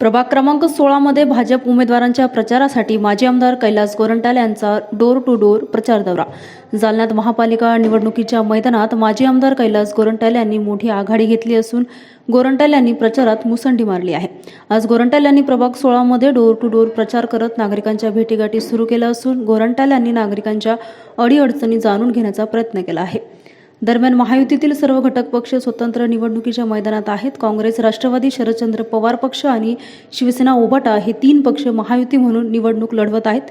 प्रभाग क्रमांक सोळामध्ये भाजप उमेदवारांच्या प्रचारासाठी माजी आमदार कैलास गोरंटाल यांचा डोर टू डोर प्रचार दौरा. जालन्यात महापालिका निवडणुकीच्या मैदानात माजी आमदार कैलास गोरंटाल यांनी मोठी आघाडी घेतली असून गोरंटाल यांनी प्रचारात मुसंडी मारली आहे. आज गोरंटाल यांनी प्रभाग सोळामध्ये डोर टू डोर प्रचार करत नागरिकांच्या भेटीगाठी सुरू केल्या असून गोरंटाल यांनी नागरिकांच्या अडीअडचणी जाणून घेण्याचा प्रयत्न केला आहे. दरम्यान महायुतीतील सर्व घटक पक्ष स्वतंत्र निवडणुकीच्या मैदानात आहेत. काँग्रेस राष्ट्रवादी शरदचंद्र पवार पक्ष आणि शिवसेना ओबाटा हे तीन पक्ष महायुती म्हणून निवडणूक लढवत आहेत.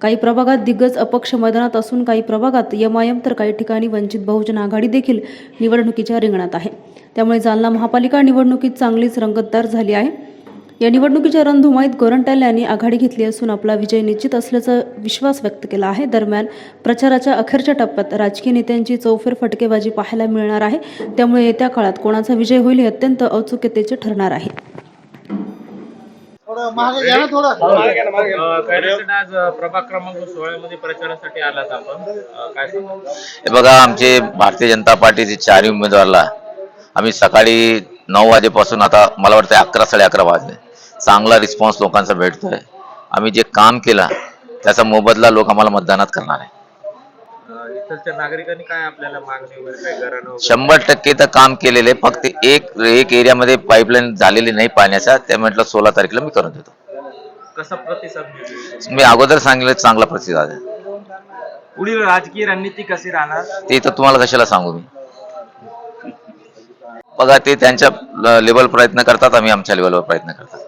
काही प्रभागात दिग्गज अपक्ष मैदानात असून काही प्रभागात यमायम तर काही ठिकाणी वंचित बहुजन आघाडी देखील निवडणुकीच्या रिंगणात आहे. त्यामुळे जालना महापालिका निवडणुकीत चांगलीच रंगतदार झाली आहे. या निवडणुकीच्या रणधुमाईत गोरंट्याल यांनी आघाडी घेतली असून आपला विजय निश्चित असल्याचा विश्वास व्यक्त केला आहे. दरम्यान प्रचाराच्या अखेरच्या टप्प्यात राजकीय नेत्यांची चौफेर फटकेबाजी पाहायला मिळणार आहे. त्यामुळे येत्या काळात कोणाचा विजय होईल हे अत्यंत औत्सुक्यतेचे ठरणार आहे. बघा आमचे भारतीय जनता पार्टीचे चारही उमेदवारला आम्ही सकाळी नऊ वाजेपासून आता मला वाटतं अकरा साडे अकरा वाजले. चांगला रिस्पॉन्स लोकांचा भेटतोय. आम्ही जे काम केलं त्याचा मोबदला लोक आम्हाला मतदानात करणार आहे नागरिकांनी काय आपल्याला मागणी शंभर टक्के तर काम केलेले फक्त एक एक एरियामध्ये पाईपलाईन झालेली नाही पाण्याचा ते म्हटलं सोळा तारखेला मी करून देतो. कसा प्रतिसाद मी अगोदर सांगितलं चांगला प्रतिसाद आहे. पुढील राजकीय रणनीती कशी राहणार? ते तर तुम्हाला कशाला सांगू मी? बघा ते त्यांच्या लेवल प्रयत्न करतात आम्ही आमच्या लेवलवर प्रयत्न करतात.